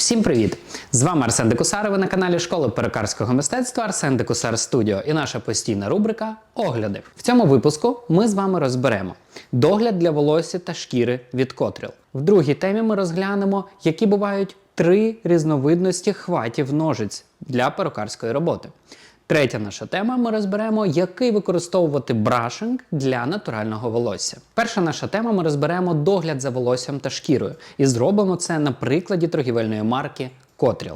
Всім привіт! З вами Арсен Декусар. Ви на каналі Школи перукарського мистецтва Арсен Декусар Студіо і наша постійна рубрика Огляди. В цьому випуску ми з вами розберемо догляд для волосся та шкіри від котріл. В другій темі ми розглянемо, які бувають три різновидності хватів ножиць для перукарської роботи. Третя наша тема ми розберемо, який використовувати брашинг для натурального волосся. Перша наша тема ми розберемо догляд за волоссям та шкірою і зробимо це на прикладі торгівельної марки Котріл.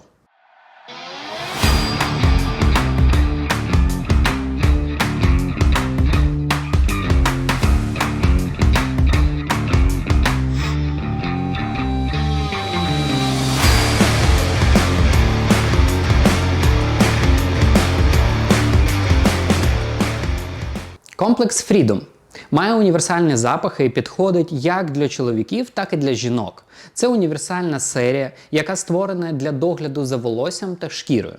Комплекс Freedom має універсальні запахи і підходить як для чоловіків, так і для жінок. Це універсальна серія, яка створена для догляду за волоссям та шкірою.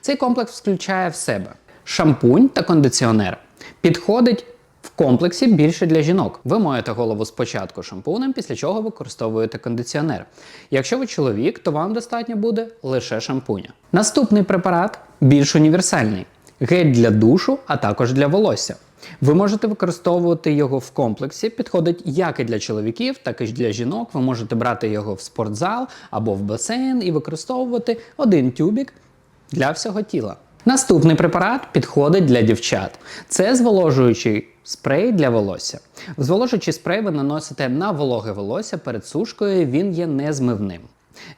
Цей комплекс включає в себе шампунь та кондиціонер. Підходить в комплексі більше для жінок. Ви моєте голову спочатку шампунем, після чого використовуєте кондиціонер. Якщо ви чоловік, то вам достатньо буде лише шампуня. Наступний препарат більш універсальний гель для душу, а також для волосся. Ви можете використовувати його в комплексі, підходить як і для чоловіків, так і для жінок. Ви можете брати його в спортзал або в басейн і використовувати один тюбік для всього тіла. Наступний препарат підходить для дівчат. Це зволожуючий спрей для волосся. Зволожуючий спрей ви наносите на вологе волосся перед сушкою, він є незмивним.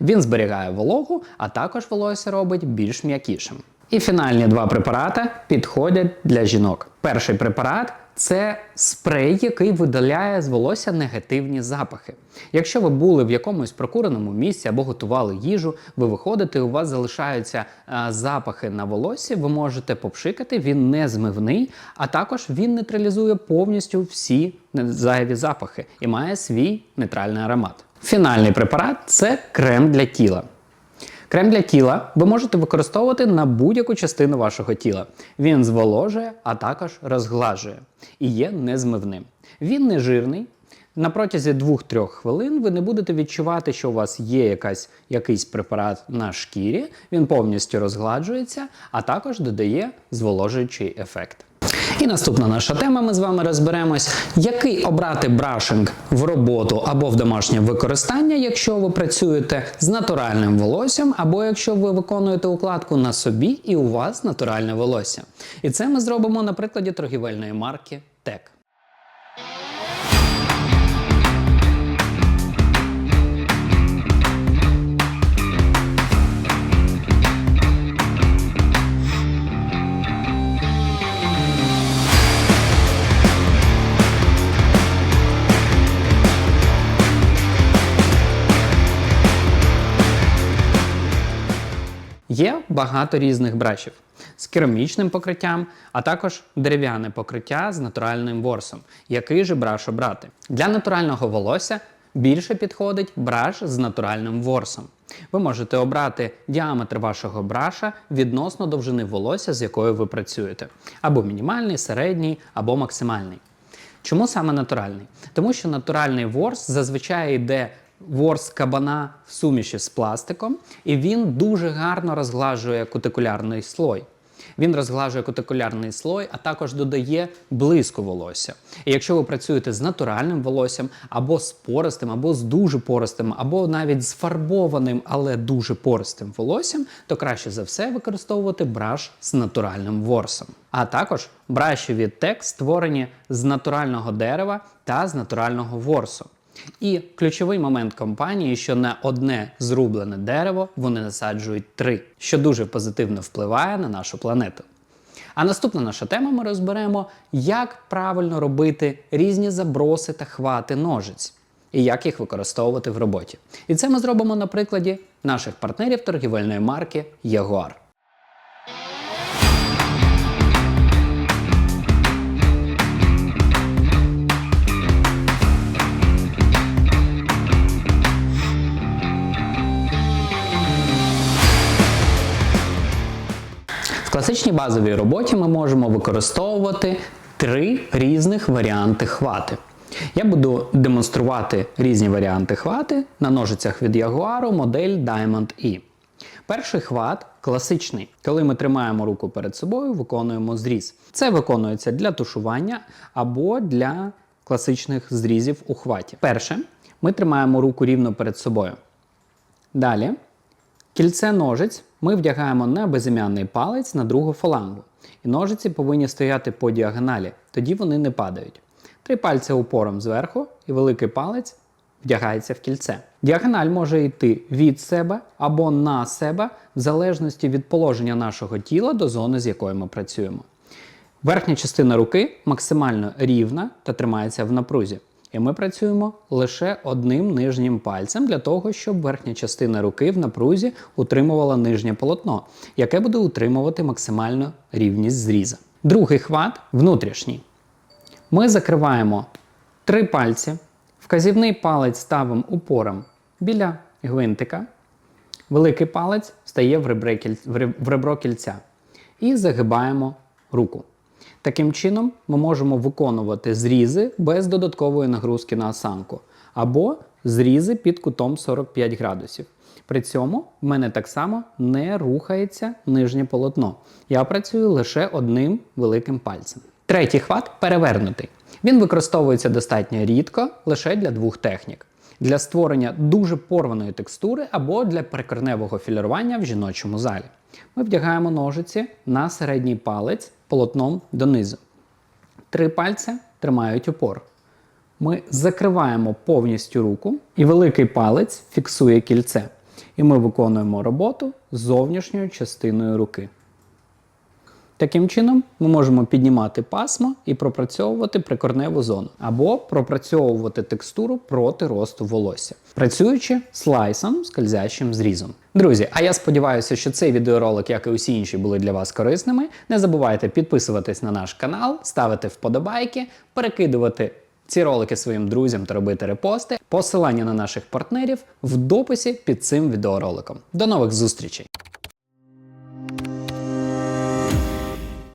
Він зберігає вологу, а також волосся робить більш м'якішим. І фінальні два препарати підходять для жінок. Перший препарат це спрей, який видаляє з волосся негативні запахи. Якщо ви були в якомусь прокуреному місці або готували їжу, ви виходите, у вас залишаються а, запахи на волоссі, ви можете попшикати, він не змивний, а також він нейтралізує повністю всі зайві запахи і має свій нейтральний аромат. Фінальний препарат це крем для тіла. Крем для тіла ви можете використовувати на будь-яку частину вашого тіла. Він зволожує, а також розглажує і є незмивним. Він не жирний. На протязі 2-3 хвилин ви не будете відчувати, що у вас є якась, якийсь препарат на шкірі, він повністю розгладжується, а також додає зволожуючий ефект. І наступна наша тема. Ми з вами розберемось, який обрати брашинг в роботу або в домашнє використання, якщо ви працюєте з натуральним волоссям, або якщо ви виконуєте укладку на собі і у вас натуральне волосся. І це ми зробимо на прикладі торгівельної марки TEC. Є багато різних брашів з керамічним покриттям, а також дерев'яне покриття з натуральним ворсом. Який же браш обрати? Для натурального волосся більше підходить браш з натуральним ворсом. Ви можете обрати діаметр вашого браша відносно довжини волосся, з якою ви працюєте, або мінімальний, середній, або максимальний. Чому саме натуральний? Тому що натуральний ворс зазвичай йде ворс кабана в суміші з пластиком, і він дуже гарно розглажує кутикулярний слой. Він розглажує кутикулярний слой, а також додає блиску волосся. І якщо ви працюєте з натуральним волоссям, або з пористим, або з дуже пористим, або навіть з фарбованим, але дуже пористим волоссям, то краще за все використовувати браш з натуральним ворсом. А також браші від TEC створені з натурального дерева та з натурального ворсу. І ключовий момент компанії, що на одне зрублене дерево вони насаджують три, що дуже позитивно впливає на нашу планету. А наступна наша тема ми розберемо, як правильно робити різні заброси та хвати ножиць і як їх використовувати в роботі. І це ми зробимо на прикладі наших партнерів торгівельної марки Jaguar. В класичній базовій роботі ми можемо використовувати три різних варіанти хвати. Я буду демонструвати різні варіанти хвати на ножицях від Jaguar модель Diamond E. Перший хват класичний, коли ми тримаємо руку перед собою, виконуємо зріз. Це виконується для тушування або для класичних зрізів у хваті. Перше, ми тримаємо руку рівно перед собою. Далі, кільце ножиць ми вдягаємо на безім'яний палець на другу фалангу. І ножиці повинні стояти по діагоналі, тоді вони не падають. Три пальці упором зверху і великий палець вдягається в кільце. Діагональ може йти від себе або на себе, в залежності від положення нашого тіла до зони, з якою ми працюємо. Верхня частина руки максимально рівна та тримається в напрузі. І ми працюємо лише одним нижнім пальцем для того, щоб верхня частина руки в напрузі утримувала нижнє полотно, яке буде утримувати максимальну рівність зріза. Другий хват внутрішній. Ми закриваємо три пальці, вказівний палець ставимо упором біля гвинтика, великий палець стає в, ребро кільця і загибаємо руку. Таким чином, ми можемо виконувати зрізи без додаткової нагрузки на осанку, або зрізи під кутом 45 градусів. При цьому в мене так само не рухається нижнє полотно. Я працюю лише одним великим пальцем. Третій хват перевернутий. Він використовується достатньо рідко лише для двох технік: для створення дуже порваної текстури або для прикорневого філірування в жіночому залі. Ми вдягаємо ножиці на середній палець полотном донизу. Три пальці тримають опор. Ми закриваємо повністю руку, і великий палець фіксує кільце. І ми виконуємо роботу зовнішньою частиною руки. Таким чином, ми можемо піднімати пасмо і пропрацьовувати прикорневу зону, або пропрацьовувати текстуру проти росту волосся, працюючи слайсом скользящим зрізом. Друзі, а я сподіваюся, що цей відеоролик, як і усі інші, були для вас корисними. Не забувайте підписуватись на наш канал, ставити вподобайки, перекидувати ці ролики своїм друзям та робити репости. Посилання на наших партнерів в дописі під цим відеороликом. До нових зустрічей!